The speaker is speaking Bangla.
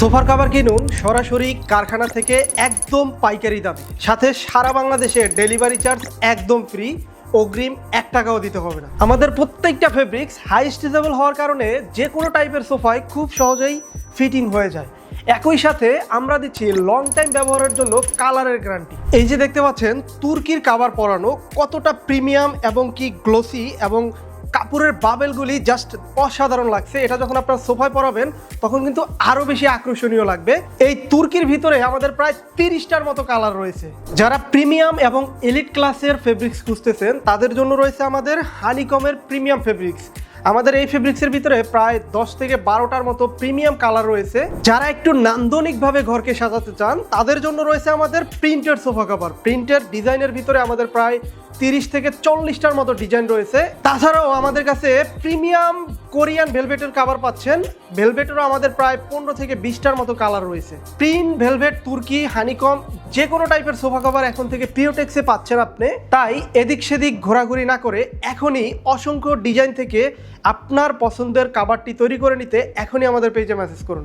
সোফার কাভার কিনুন সরাসরি কারখানা থেকে একদম পাইকারি দামে। সাথে সারা বাংলাদেশে ডেলিভারি চার্জ একদম ফ্রি অগ্রিম এক টাকাও দিতে হবে না। আমাদের প্রত্যেকটা ফেব্রিক্স হাই স্ট্রেচেবল হওয়ার কারণে যে কোনো টাইপের সোফায় খুব সহজেই ফিটিং হয়ে যায়। একই সাথে আমরা দিচ্ছি লং টাইম ব্যবহারের জন্য কালারের গ্যারান্টি এই যে দেখতে পাচ্ছেন, তুর্কির কাভার পরানো কতটা প্রিমিয়াম এবং কি গ্লোসি এবং কাপড়ের বাবেলগুলি জাস্ট অসাধারণ লাগছে। এটা যখন আপনার সোফায় পরাবেন, তখন কিন্তু আরও বেশি আকর্ষণীয় লাগবে। এই তুর্কির ভিতরে আমাদের প্রায় তিরিশটার মতো কালার রয়েছে। যারা প্রিমিয়াম এবং এলিট ক্লাসের ফেব্রিক্স খুঁজতেছেন, তাদের জন্য রয়েছে আমাদের হানিকমের প্রিমিয়াম ফেব্রিক্স আমাদের এই ফেব্রিক্সের ভিতরে প্রায় দশ থেকে বারোটার মতো প্রিমিয়াম কালার রয়েছে। যারা একটু নান্দনিকভাবে ঘরকে সাজাতে চান, তাদের জন্য রয়েছে আমাদের প্রিন্টেড সোফা কভার। প্রিন্টেড ডিজাইনের ভিতরে আমাদের প্রায় তিরিশ থেকে চল্লিশটার মতো ডিজাইন রয়েছে। তাছাড়াও আমাদের কাছে প্রিমিয়াম কোরিয়ান ভেলভেটের কাভার পাচ্ছেন। ভেলভেটেরও আমাদের প্রায় পনেরো থেকে বিশটার মতো কালার রয়েছে। প্রিন্ট ভেলভেট, তুর্কি হানিকম যে কোনো টাইপের সোফা কভার এখন থেকে পিওটেক্সে পাচ্ছেন আপনি। তাই এদিক সেদিক ঘোরাঘুরি না করে এখনই অসংখ্য ডিজাইন থেকে আপনার পছন্দের কাভারটি তৈরি করে নিতে এখনই আমাদের পেজে মেসেজ করুন।